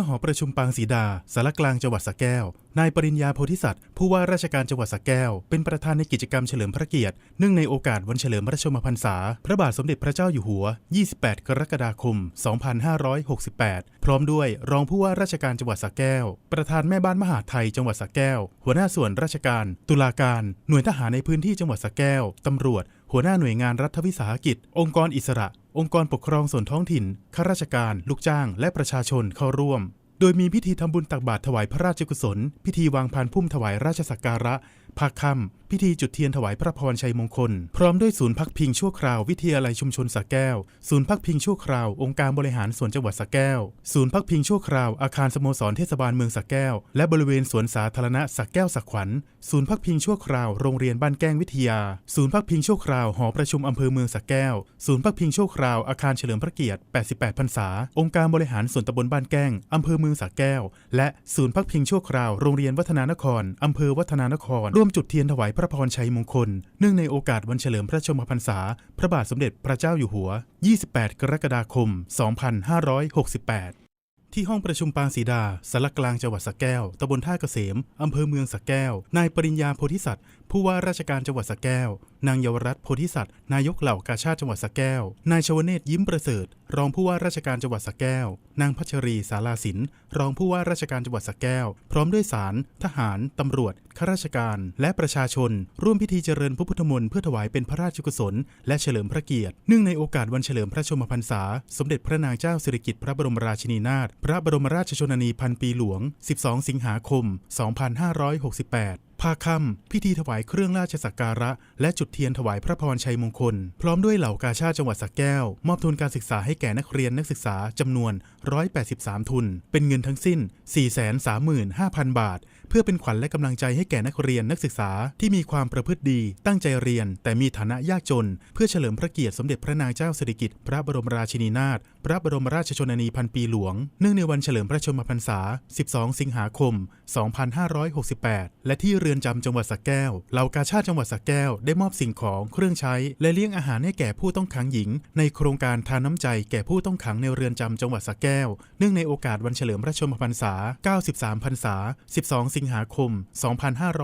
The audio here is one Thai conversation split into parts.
ณหอประชุมปางศรีดาสารกลางจังหวัดสระแก้ว นายปริญญาโพธิสัตว์ผู้ว่าราชการจังหวัดสระแก้ว เป็นประธานในกิจกรรมเฉลิมพระเกียรติเนื่องในโอกาสวันเฉลิมพระชนมพรรษา พระบาทสมเด็จพระเจ้าอยู่หัว 28 กรกฎาคม 2568 พร้อมด้วยรองผู้ว่าราชการจังหวัดสระแก้ว ประธานแม่บ้านมหาไทยจังหวัดสระแก้ว หัวหน้าส่วนราชการ ตุลาการ หน่วยทหารในพื้นที่จังหวัดสระแก้วตำรวจ หัวหน้าหน่วยงานรัฐวิสาหกิจ องค์กรอิสระ องค์กรปกครองส่วนท้องถิ่นข้าราชการ ลูกจ้าง และประชาชนเข้าร่วม โดยมีพิธีทำบุญตักบาตรถวายพระราชกุศล พิธีวางพานพุ่มถวายราชสักการะ ภาคค่ำพิธีจุดเทียนถวายพระพรชัยมงคล พร้อมด้วยศูนย์พักพิงชั่วคราววิทยาลัยชุมชนสระแก้ว ศูนย์พักพิงชั่วคราวองค์การบริหารส่วนจังหวัดสระแก้ว ศูนย์พักพิงชั่วคราวอาคารสโมสรเทศบาลเมืองสระแก้ว และบริเวณสวนสาธารณะสระแก้วสักขวัญ ศูนย์พักพิงชั่วคราวโรงเรียนบ้านแก้งวิทยา ศูนย์พักพิงชั่วคราวหอประชุมอำเภอเมืองสระแก้ว ศูนย์พักพิงชั่วคราวอาคารเฉลิมพระเกียรติ 88 พรรษา องค์การบริหารส่วนตำบลบ้านแก้งอำเภอเมืองสระแก้ว และศูนย์พักพิงชั่วคราวโรงเรียนวัฒนานครอำเภอวัฒนานครร่วมจุดเทียนถวายพระพรชัยมงคล เนื่องในโอกาสวันเฉลิมพระชนมพรรษา พระบาทสมเด็จพระเจ้าอยู่หัว 28 กรกฎาคม 2568ที่ห้องประชุมปางศรีดาสารกลางจังหวัดสระแก้ว ตำบลท่าเกษม อำเภอเมืองสระแก้ว นายปริญญาโพธิสัตว์ ผู้ว่าราชการจังหวัดสระแก้ว นางเยาวรัตน์โพธิสัตว์ นายกเหล่ากาชาติจังหวัดสระแก้ว นายชวเนศยิ้มประเสริฐ รองผู้ว่าราชการจังหวัดสระแก้ว นางพัชรีสาลาสิน รองผู้ว่าราชการจังหวัดสระแก้ว พร้อมด้วยศาลทหาร ตำรวจ ข้าราชการ และประชาชน ร่วมพิธีเจริญพระพุทธมนต์เพื่อถวายเป็นพระราชกุศล และเฉลิมพระเกียรติ เนื่องในโอกาสวันเฉลิมพระชมพรรษา สมเด็จพระนางเจ้าสิริกิติ์พระบรมราชินีนาถ พระบรมราชชนนีพันปีหลวง 12 สิงหาคม 2568 ภาคค่ำพิธีถวายเครื่องราชสักการะ และจุดเทียนถวายพระพรชัยมงคล พร้อมด้วยเหล่ากาชาติจังหวัดสระแก้ว มอบทุนการศึกษาให้แก่นักเรียนนักศึกษาจำนวน 183 ทุน เป็นเงินทั้งสิ้น 435,000 บาท เพื่อเป็นขวัญและกำลังใจให้แก่นักเรียนนักศึกษาที่มีความประพฤติดี ตั้งใจเรียน แต่มีฐานะยากจน เพื่อเฉลิมพระเกียรติสมเด็จพระนางเจ้าสิริกิติ์พระบรมราชินีนาถพระบรมราชชนนีพันปีหลวง เนื่องในวันเฉลิมพระชนมพรรษา 12 สิงหาคม 2568 และที่เรือนจำจังหวัดสระแก้ว เหล่ากาชาติจังหวัดสระแก้ว ได้มอบสิ่งของเครื่องใช้ และเลี้ยงอาหารให้แก่ผู้ต้องขังหญิง ในโครงการทานน้ำใจแก่ผู้ต้องขังในเรือนจำจังหวัดสระแก้ว เนื่องในโอกาสวันเฉลิมพระชนมพรรษา 93 พรรษา 12 สิงหาคม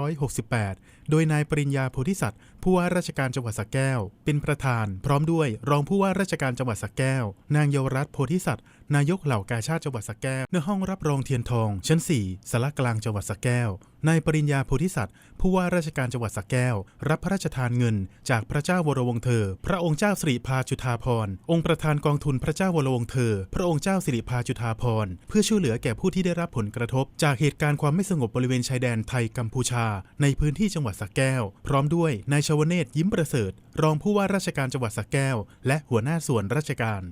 2568 โดยนายปริญญาโพธิสัตว์ผู้ว่าราชการจังหวัดสระแก้ว เป็นประธาน พร้อมด้วยรองผู้ว่าราชการจังหวัดสระแก้ว นางเยาวรัตน์โพธิสัตว์นายกเหล่ากาชาติจังหวัดสระแก้วณห้องรับรองเทียนทอง ชั้น 4สารกลางจังหวัดสระแก้ว นายปริญญาโพธิสัตว์ผู้ว่าราชการจังหวัดสระแก้ว รับพระราชทานเงิน จากพระเจ้าวรวงเธอ พระองค์เจ้าสิริพาจุฑาภรณ์องค์ประธานกองทุนพระเจ้าวรวงเธอ พระองค์เจ้าสิริพาจุฑาภรณ์เพื่อช่วยเหลือแก่ผู้ที่ได้รับผลกระทบ จากเหตุการณ์ความไม่สงบบริเวณชายแดนไทยกัมพูชา ในพื้นที่จังหวัดสระแก้ว พร้อมด้วยนายชวเนศยิ้มประเสริฐ รองผู้ว่าราชการจังหวัดสระแก้ว และหัวหน้าส่วนราชการ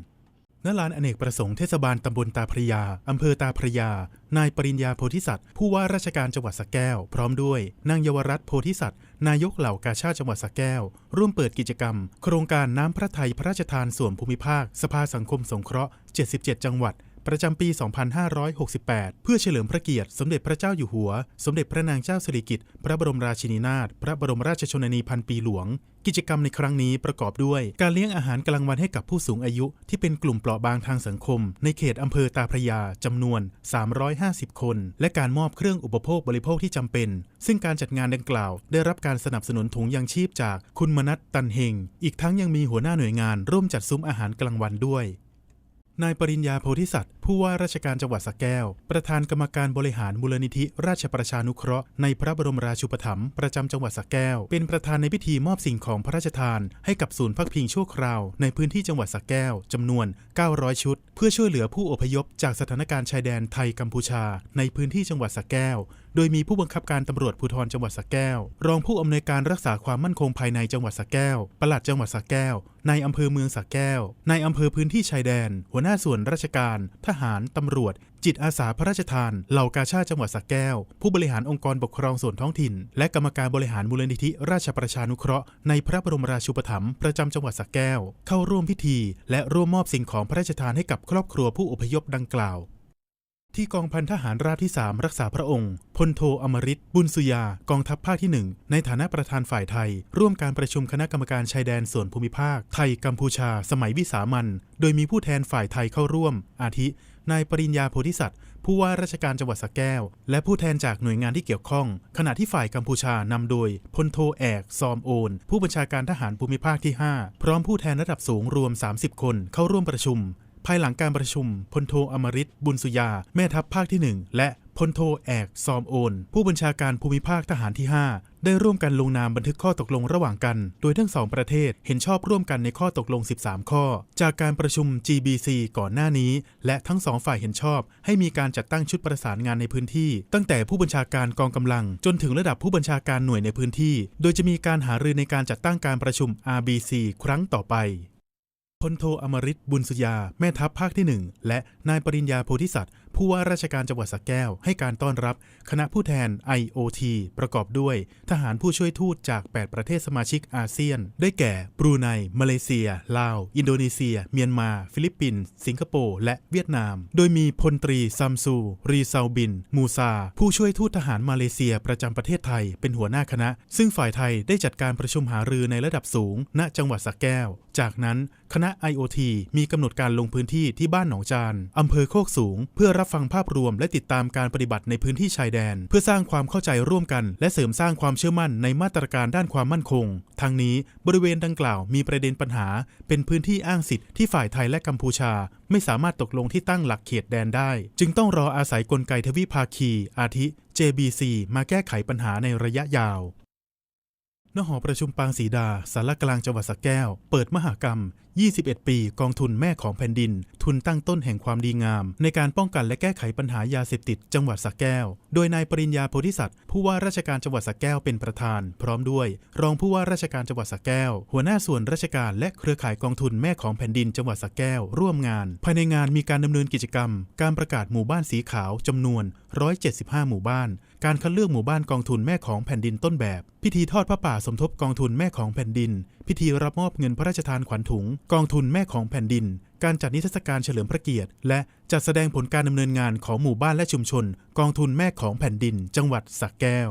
ณลานอเนกประสงค์เทศบาลตำบลตาพระยา อำเภอตาพระยา นายปริญญาโพธิสัตว์ ผู้ว่าราชการจังหวัดสระแก้ว พร้อมด้วย นางเยาวรัตน์โพธิสัตว์ นายกเหล่ากาชาติจังหวัดสระแก้ว ร่วมเปิดกิจกรรม โครงการน้ำพระทัยพระราชทานส่วนภูมิภาค สภาสังคมสงเคราะห์ 77 จังหวัด ประจำปี 2568 เพื่อเฉลิมพระเกียรติ สมเด็จพระเจ้าอยู่หัว สมเด็จพระนางเจ้าสิริกิติ์พระบรมราชินีนาถพระบรมราชชนนีพันปีหลวง กิจกรรมในครั้งนี้ประกอบด้วย การเลี้ยงอาหารกลางวันให้กับผู้สูงอายุ ที่เป็นกลุ่มเปราะบางทางสังคม ในเขตอำเภอตาพระยาจำนวน 350 คน และการมอบเครื่องอุปโภคบริโภคที่จำเป็น ซึ่งการจัดงานดังกล่าว ได้รับการสนับสนุนถุงยางชีพจากคุณมนัทตันเฮงอีกทั้งยังมีหัวหน้าหน่วยงานร่วมจัดซุ้มอาหารกลางวันด้วย นายปริญญาโพธิสัตว์ผู้ว่าราชการจังหวัดสระแก้ว ประธานกรรมการบริหารมูลนิธิราชประชานุเคราะห์ในพระบรมราชูปถัมภ์ประจำจังหวัดสระแก้ว เป็นประธานในพิธีมอบสิ่งของพระราชทาน ให้กับศูนย์พักพิงชั่วคราว ในพื้นที่จังหวัดสระแก้วจำนวน 900 ชุด เพื่อช่วยเหลือผู้อพยพจากสถานการณ์ชายแดนไทยกัมพูชา ในพื้นที่จังหวัดสระแก้ว โดยมีผู้บังคับการตำรวจภูธรจังหวัดสระแก้ว รองผู้อำนวยการรักษาความมั่นคงภายในจังหวัดสระแก้วปลัดจังหวัดสระแก้ว ในอำเภอเมืองสระแก้ว ในอำเภอพื้นที่ชายแดน หัวหน้าส่วนราชการ ทหาร ตำรวจ จิตอาสาพระราชทาน เหล่ากาชาติจังหวัดสระแก้ว ผู้บริหารองค์กรปกครองส่วนท้องถิ่น และกรรมการบริหารมูลนิธิราชประชานุเคราะห์ในพระบรมราชูปถัมภ์ประจำจังหวัดสระแก้ว เข้าร่วมพิธี และร่วมมอบสิ่งของพระราชทานให้กับครอบครัวผู้อพยพดังกล่าว ที่กองพันทหารราบที่ 3 รักษาพระองค์พลโทอมริตบุญสุยากองทัพภาคที่ 1 ในฐานะประธานฝ่ายไทย ร่วมการประชุมคณะกรรมการชายแดนส่วนภูมิภาค ไทยกัมพูชา สมัยวิสามันโดยมีผู้แทนฝ่ายไทยเข้าร่วม อาทิ นายปริญญาโพธิสัตว์ผู้ว่าราชการจังหวัดสระแก้ว และผู้แทนจากหน่วยงานที่เกี่ยวข้อง ขณะที่ฝ่ายกัมพูชานำโดยพลโทแอก ซอมโอน ผู้บัญชาการทหารภูมิภาคที่ 5 พร้อมผู้แทนระดับสูงรวม 30 คนเข้าร่วมประชุม ภายหลังการประชุมพลโทอมริตบุญสุยา แม่ทัพภาคที่ 1 และพลโทแอกซอมโอน ผู้บัญชาการภูมิภาคทหารที่ 5 ได้ร่วมกันลงนามบันทึกข้อตกลงระหว่างกัน โดยทั้งสองประเทศเห็นชอบร่วมกันในข้อตกลง 13 ข้อ จากการประชุม GBC ก่อนหน้านี้ และทั้งสองฝ่ายเห็นชอบ ให้มีการจัดตั้งชุดประสานงานในพื้นที่ ตั้งแต่ผู้บัญชาการกองกำลัง จนถึงระดับผู้บัญชาการหน่วยในพื้นที่ โดยจะมีการหารือในการจัดตั้งการประชุม RBC ครั้งต่อไป พลโทอมริตบุญสุยา แม่ทัพภาคที่ 1 และนายปริญญาโพธิสัตว์ ผู้ว่าราชการจังหวัดสระแก้ว ให้การต้อนรับคณะผู้แทน IOT ประกอบด้วย ทหารผู้ช่วยทูตจาก 8 ประเทศสมาชิกอาเซียน ได้แก่ บรูไน มาเลเซีย ลาว อินโดนีเซีย เมียนมา ฟิลิปปินส์ สิงคโปร์ และเวียดนาม โดยมีพลตรีซัมซู รีซาบิน มูซา ผู้ช่วยทูตทหารมาเลเซียประจำประเทศไทย เป็นหัวหน้าคณะ ซึ่งฝ่ายไทยได้จัดการประชุมหารือในระดับสูง ณ จังหวัดสระแก้ว จากนั้นคณะ IOT มีกำหนดการลงพื้นที่ที่บ้านหนองจานอำเภอโคกสูง เพื่อรับฟังภาพรวมและติดตามการปฏิบัติในพื้นที่ชายแดน เพื่อสร้างความเข้าใจร่วมกัน และเสริมสร้างความเชื่อมั่นในมาตรการด้านความมั่นคง ทั้งนี้บริเวณดังกล่าวมีประเด็นปัญหา เป็นพื้นที่อ้างสิทธิ์ที่ฝ่ายไทยและกัมพูชา ไม่สามารถตกลงที่ตั้งหลักเขตแดนได้ จึงต้องรออาศัยกลไกทวิภาคี อาทิ JBC มาแก้ไขปัญหาในระยะยาว ณหอประชุมปางศรีดาสารกลางจังหวัดสระแก้ว เปิดมหากรรม 21 ปี กองทุนแม่ของแผ่นดิน ทุนตั้งต้นแห่งความดีงาม ในการป้องกันและแก้ไขปัญหายาเสพติดจังหวัดสระแก้ว โดยนายปริญญาโพธิสัตว์ผู้ว่าราชการจังหวัดสระแก้วเป็นประธาน พร้อมด้วย รองผู้ว่าราชการจังหวัดสระแก้ว หัวหน้าส่วนราชการและเครือข่ายกองทุนแม่ของแผ่นดินจังหวัดสระแก้ว ร่วมงาน ภายในงานมีการดำเนินกิจกรรม การประกาศหมู่บ้านสีขาวจำนวน 175 หมู่บ้าน การคัดเลือกหมู่บ้านกองทุนแม่ของแผ่นดินต้นแบบ พิธีทอดพระป่าสมทบกองทุนแม่ของแผ่นดิน พิธีรับมอบเงินพระราชทานขวัญถุง กองทุนแม่ของแผ่นดิน การจัดนิทรรศการเฉลิมพระเกียรติ และจัดแสดงผลการดำเนินงานของหมู่บ้านและชุมชน กองทุนแม่ของแผ่นดิน จังหวัดสระแก้ว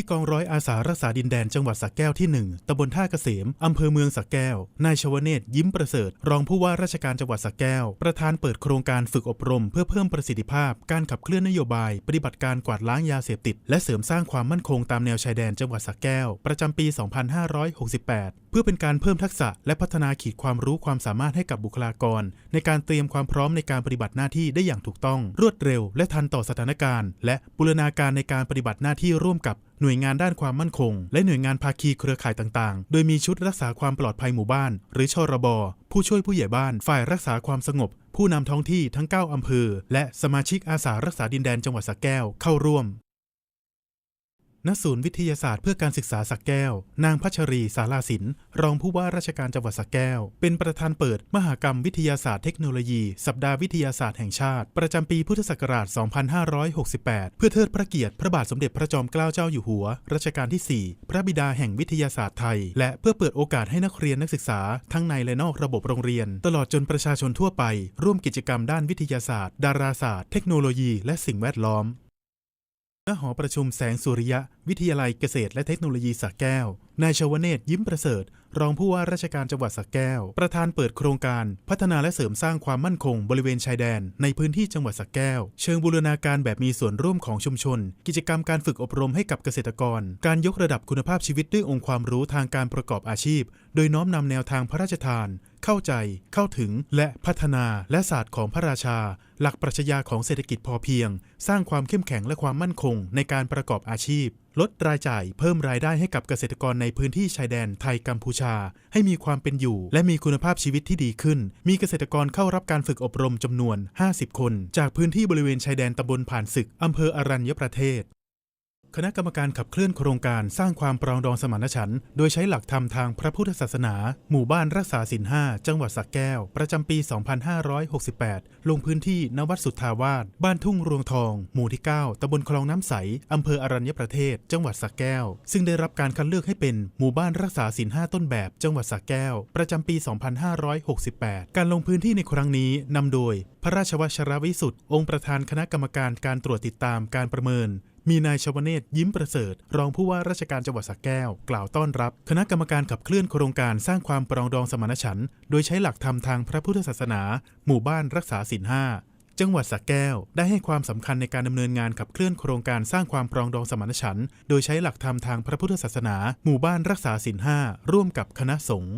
ที่กองร้อยอาสารักษาดินแดนจังหวัดสักแก้วที่ 1ตำบลท่าเกษมอำเภอเมืองสักแก้ว นายชวเนศยิ้มประเสริฐ รองผู้ว่าราชการจังหวัดสักแก้ว ประธานเปิดโครงการฝึกอบรม เพื่อเพิ่มประสิทธิภาพ การขับเคลื่อนนโยบาย ปฏิบัติการกวาดล้างยาเสพติด และเสริมสร้างความมั่นคงตามแนวชายแดนจังหวัดสักแก้ว ประจำปี 2568เพื่อเป็นการเพิ่มทักษะและพัฒนาขีดความรู้ความสามารถให้กับบุคลากร ในการเตรียมความพร้อมในการปฏิบัติหน้าที่ได้อย่างถูกต้อง รวดเร็ว และทันต่อสถานการณ์ และบูรณาการในการปฏิบัติหน้าที่ร่วมกับหน่วยงานด้านความมั่นคง และหน่วยงานภาคีเครือข่ายต่างๆ โดยมีชุดรักษาความปลอดภัยหมู่บ้าน หรือชอรบผู้ช่วยผู้ใหญ่บ้านฝ่ายรักษาความสงบ ผู้นำท้องที่ทั้ง 9อำเภอและสมาชิกอาสารักษาดินแดนจังหวัดสระแก้วเข้าร่วม ณศูนย์วิทยาศาสตร์เพื่อการศึกษาสักแก้ว นางพัชรีสาราสิน รองผู้ว่าราชการจังหวัดสักแก้ว เป็นประธานเปิด มหากรรมวิทยาศาสตร์เทคโนโลยี สัปดาห์วิทยาศาสตร์แห่งชาติ ประจำปีพุทธศักราช 2568 เพื่อเทิดพระเกียรติพระบาทสมเด็จพระจอมเกล้าเจ้าอยู่หัว รัชกาลที่ 4 พระบิดาแห่งวิทยาศาสตร์ไทย และเพื่อเปิดโอกาสให้นักเรียนนักศึกษาทั้งในและนอกระบบโรงเรียน ตลอดจนประชาชนทั่วไป ร่วมกิจกรรมด้านวิทยาศาสตร์ ดาราศาสตร์ เทคโนโลยี และสิ่งแวดล้อมณหอประชุมแสงสุริยะ วิทยาลัยเกษตรและเทคโนโลยีสระแก้ว นายชวเนศยิ้มประเสริฐ รองผู้ว่าราชการจังหวัดสระแก้ว ประธานเปิดโครงการ พัฒนาและเสริมสร้างความมั่นคงบริเวณชายแดน ในพื้นที่จังหวัดสระแก้ว เชิงบูรณาการแบบมีส่วนร่วมของชุมชน กิจกรรมการฝึกอบรมให้กับเกษตรกร การยกระดับคุณภาพชีวิตด้วยองค์ความรู้ทางการประกอบอาชีพ โดยน้อมนำแนวทางพระราชทาน เข้าใจ เข้าถึง และพัฒนาและศาสตร์ของพระราชา หลักปรัชญาของเศรษฐกิจพอเพียง สร้างความเข้มแข็งและความมั่นคงในการประกอบอาชีพลดรายจ่ายเพิ่มรายได้ให้กับเกษตรกรในพื้นที่ชายแดนไทยกัมพูชา ให้มีความเป็นอยู่ และมีคุณภาพชีวิตที่ดีขึ้น มีเกษตรกรเข้ารับการฝึกอบรมจำนวน 50 คน จากพื้นที่บริเวณชายแดนตำบลผ่านศึกอำเภออรัญญประเทศ คณะกรรมการขับเคลื่อนโครงการสร้างความปรองดองสมานฉันท์โดยใช้หลักธรรมทางพระพุทธศาสนา หมู่บ้านรักษาศีลห้าจังหวัดสระแก้ว ประจำปี 2568 ลงพื้นที่ณวัดสุทธาวาส บ้านทุ่งรวงทอง หมู่ที่ 9ตำบลคลองน้ำใส อำเภออรัญญประเทศ จังหวัดสระแก้ว ซึ่งได้รับการคัดเลือกให้เป็นหมู่บ้านรักษาศีลห้าต้นแบบ จังหวัดสระแก้ว ประจำปี 2568 การลงพื้นที่ในครั้งนี้นำโดย พระราชวชรวิสุทธิ์องค์ประธานคณะกรรมการการตรวจติดตามการประเมิน มีนายชวเนศยิ้มประเสริฐ รองผู้ว่าราชการจังหวัดสระแก้ว กล่าวต้อนรับ คณะกรรมการขับเคลื่อนโครงการสร้างความปรองดองสมานฉันท์โดยใช้หลักธรรมทางพระพุทธศาสนา หมู่บ้านรักษาศีลห้าจังหวัดสระแก้ว ได้ให้ความสำคัญในการดำเนินงานขับเคลื่อนโครงการสร้างความปรองดองสมานฉันท์โดยใช้หลักธรรมทางพระพุทธศาสนา หมู่บ้านรักษาศีลห้าร่วมกับคณะสงฆ์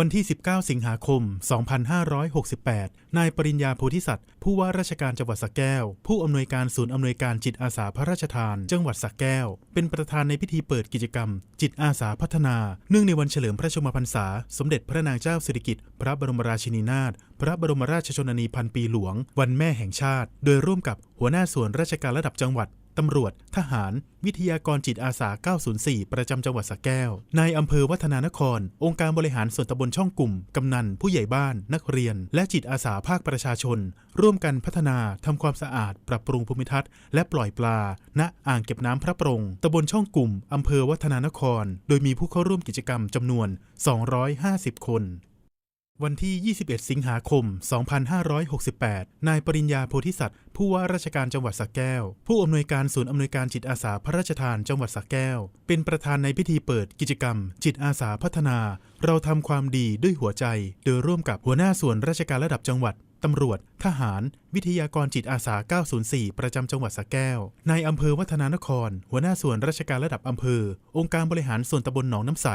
วันที่ 19 สิงหาคม 2568 นายปริญญาโพธิสัตว์ผู้ว่าราชการจังหวัดสระแก้ว ผู้อำนวยการศูนย์อำนวยการจิตอาสาพระราชทาน จังหวัดสระแก้ว เป็นประธานในพิธีเปิดกิจกรรม จิตอาสาพัฒนา เนื่องในวันเฉลิมพระชมพรรษา สมเด็จพระนางเจ้าสิริกิติ์พระบรมราชินีนาถพระบรมราชชนนีพันปีหลวง วันแม่แห่งชาติ โดยร่วมกับหัวหน้าส่วนราชการระดับจังหวัด ตำรวจ ทหาร วิทยากรจิตอาสา 904 ประจำจังหวัดสระแก้ว นายอำเภอวัฒนานคร องค์การบริหารส่วนตำบลช่องกลุ่ม กำนัน ผู้ใหญ่บ้าน นักเรียน และจิตอาสาภาคประชาชน ร่วมกันพัฒนาทำความสะอาด ปรับปรุงภูมิทัศน์ และปล่อยปลา ณ อ่างเก็บน้ำพระปรงตำบลช่องกลุ่มอำเภอวัฒนานคร โดยมีผู้เข้าร่วมกิจกรรมจำนวน 250 คน วันที่ 21 สิงหาคม 2568 นายปริญญาโพธิสัตว์ ผู้ว่าราชการจังหวัดสักแก้ว ผู้อำนวยการศูนย์อำนวยการจิตอาสาพระราชทานจังหวัดสักแก้ว เป็นประธานในพิธีเปิดกิจกรรม จิตอาสาพัฒนา เราทำความดีด้วยหัวใจ โดยร่วมกับหัวหน้าส่วนราชการระดับจังหวัด ตำรวจ ทหาร วิทยากรจิตอาสา 904 ประจำจังหวัดสระแก้ว นายอำเภอวัฒนานคร หัวหน้าส่วนราชการระดับอำเภอ องค์การบริหารส่วนตำบลหนองน้ำใส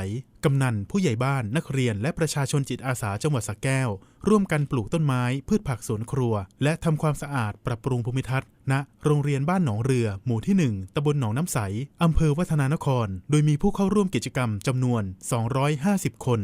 กำนัน ผู้ใหญ่บ้าน นักเรียน และประชาชนจิตอาสาจังหวัดสระแก้ว ร่วมกันปลูกต้นไม้ พืชผักสวนครัว และทำความสะอาด ปรับปรุงภูมิทัศน์ ณ โรงเรียนบ้านหนองเรือ หมู่ที่ 1ตำบลหนองน้ำใสอำเภอวัฒนานคร โดยมีผู้เข้าร่วมกิจกรรมจำนวน 250 คน